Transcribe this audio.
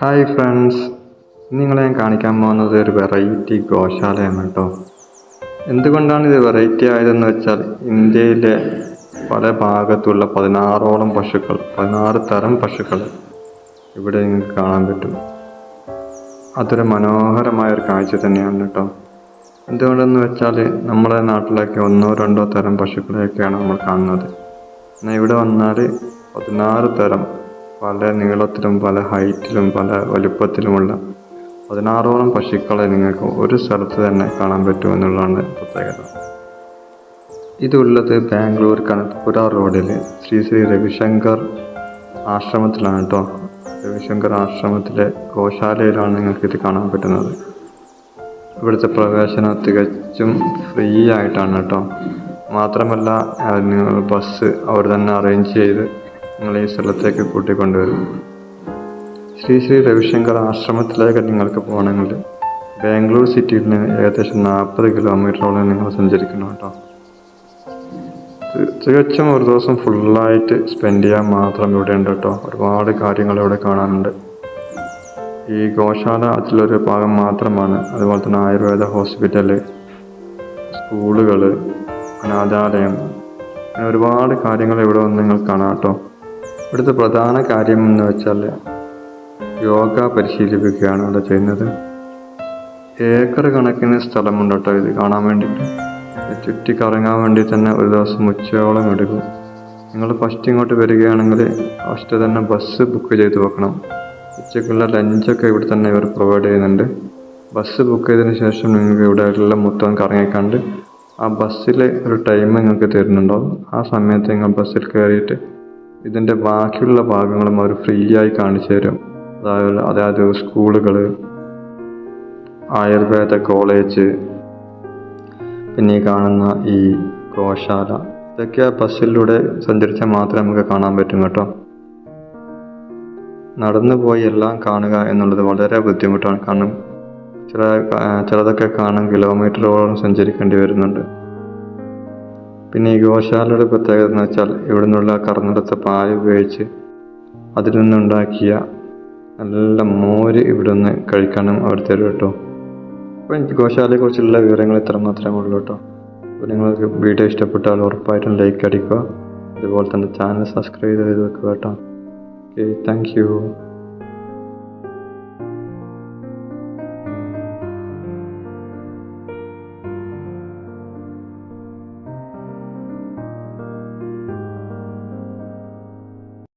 Hi friends നിങ്ങളെ ഞാൻ കാണിക്കാൻ പോകുന്നത് ഒരു വെറൈറ്റി ഗോശാലയാണ് കേട്ടോ എന്തുകൊണ്ടാണ് ഇത് വെറൈറ്റി ആയതെന്ന് വെച്ചാൽ ഇന്ത്യയിലെ പല ഭാഗത്തുള്ള പതിനാറോളം പശുക്കൾ പതിനാറ് തരം പശുക്കൾ ഇവിടെ നിങ്ങൾക്ക് കാണാൻ പറ്റും. അതൊരു മനോഹരമായ ഒരു കാഴ്ച തന്നെയാണ് കേട്ടോ എന്തുകൊണ്ടെന്ന് വെച്ചാൽ നമ്മുടെ നാട്ടിലൊക്കെ ഒന്നോ രണ്ടോ തരം പശുക്കളെയൊക്കെയാണ് നമ്മൾ കാണുന്നത്. എന്നാൽ ഇവിടെ വന്നാൽ പതിനാറ് തരം പല നീളത്തിലും പല ഹൈറ്റിലും പല വലുപ്പത്തിലുമുള്ള പതിനാറോളം പശുക്കളെ നിങ്ങൾക്ക് ഒരു സ്ഥലത്ത് തന്നെ കാണാൻ പറ്റുമെന്നുള്ളതാണ് പ്രത്യേകത. ഇതുള്ളത് ബാംഗ്ലൂർ കനകപുര റോഡിൽ ശ്രീ ശ്രീ രവിശങ്കർ ആശ്രമത്തിലാണ് കേട്ടോ രവിശങ്കർ ആശ്രമത്തിലെ ഗോശാലയിലാണ് ഇത് കാണാൻ പറ്റുന്നത്. ഇവിടുത്തെ പ്രവേശനം തികച്ചും ഫ്രീ ആയിട്ടാണ് കേട്ടോ മാത്രമല്ല നിങ്ങൾ ബസ് അവർ തന്നെ അറേഞ്ച് ചെയ്ത് നിങ്ങൾ ഈ സ്ഥലത്തേക്ക് കൂട്ടിക്കൊണ്ടുവരും. ശ്രീ ശ്രീ രവിശങ്കർ ആശ്രമത്തിലേക്ക് നിങ്ങൾക്ക് പോകണമെങ്കിൽ ബാംഗ്ലൂർ സിറ്റിയിൽ നിന്ന് ഏകദേശം നാൽപ്പത് കിലോമീറ്ററോളം നിങ്ങൾ സഞ്ചരിക്കണം കേട്ടോ. തികച്ചും ഒരു ദിവസം ഫുള്ളായിട്ട് സ്പെൻഡ് ചെയ്യാൻ മാത്രം ഇവിടെ ഉണ്ട് കേട്ടോ. ഒരുപാട് കാര്യങ്ങൾ ഇവിടെ കാണാനുണ്ട്. ഈ ഗോശാല അതിലൊരു ഭാഗം മാത്രമാണ്. അതുപോലെ തന്നെ ആയുർവേദ ഹോസ്പിറ്റൽ സ്കൂളുകൾ അനാഥാലയം അങ്ങനെ ഒരുപാട് കാര്യങ്ങൾ ഇവിടെ വന്ന് നിങ്ങൾ കാണാം കേട്ടോ. ഇവിടുത്തെ പ്രധാന കാര്യം എന്ന് വെച്ചാൽ യോഗ പരിശീലിപ്പിക്കുകയാണ് ഇവിടെ ചെയ്യുന്നത്. ഏക്കർ കണക്കിന് സ്ഥലമുണ്ട് കേട്ടോ ഇത് കാണാൻ വേണ്ടിയിട്ട്. ചുറ്റി കറങ്ങാൻ വേണ്ടി തന്നെ ഒരു ദിവസം ഉച്ചയോളം എടുക്കും. നിങ്ങൾ ഫസ്റ്റ് ഇങ്ങോട്ട് വരികയാണെങ്കിൽ ഫസ്റ്റ് തന്നെ ബസ് ബുക്ക് ചെയ്ത് വെക്കണം. ഉച്ചയ്ക്കുള്ള ലഞ്ചൊക്കെ ഇവിടെ തന്നെ ഇവർ പ്രൊവൈഡ് ചെയ്യുന്നുണ്ട്. ബസ് ബുക്ക് ചെയ്തതിന് ശേഷം നിങ്ങൾക്ക് ഇവിടെ എല്ലാം മൊത്തം കറങ്ങിക്കണ്ട് ആ ബസ്സിൽ ഒരു ടൈം നിങ്ങൾക്ക് തരുന്നുണ്ടാവും. ആ സമയത്ത് നിങ്ങൾ ബസ്സിൽ കയറിയിട്ട് ഇതിന്റെ ബാക്കിയുള്ള ഭാഗങ്ങളും അവർ ഫ്രീ ആയി കാണിച്ചു തരും. അതായത് അതായത് സ്കൂളുകൾ ആയുർവേദ കോളേജ് പിന്നെ ഈ കാണുന്ന ഈ ഗോശാല. ഇതൊക്കെ ബസ്സിലൂടെ സഞ്ചരിച്ചാൽ മാത്രമേ നമുക്ക് കാണാൻ പറ്റും കേട്ടോ. നടന്നു പോയി എല്ലാം കാണുക എന്നുള്ളത് വളരെ ബുദ്ധിമുട്ടാണ്. കാരണം ചില ചിലതൊക്കെ കാണാൻ കിലോമീറ്ററോളം സഞ്ചരിക്കേണ്ടി വരുന്നുണ്ട്. പിന്നെ ഈ ഗോശാലയുടെ പ്രത്യേകത എന്ന് വെച്ചാൽ ഇവിടെ നിന്നുള്ള കറന്നെടുത്ത പാൽ ഉപയോഗിച്ച് അതിൽ നിന്നുണ്ടാക്കിയ നല്ല മോര് ഇവിടെ നിന്ന് കഴിക്കാനും അവർ തരും കേട്ടോ. അപ്പോൾ എനിക്ക് ഗോശാലയെക്കുറിച്ചുള്ള വിവരങ്ങൾ ഇത്ര മാത്രമേ ഉള്ളൂ കേട്ടോ. അപ്പോൾ നിങ്ങൾക്ക് വീഡിയോ ഇഷ്ടപ്പെട്ടാൽ ഉറപ്പായിട്ടും ലൈക്ക് അടിക്കുക. അതുപോലെ തന്നെ ചാനൽ സബ്സ്ക്രൈബ് ചെയ്ത് വെക്കുക കേട്ടോ. Okay thank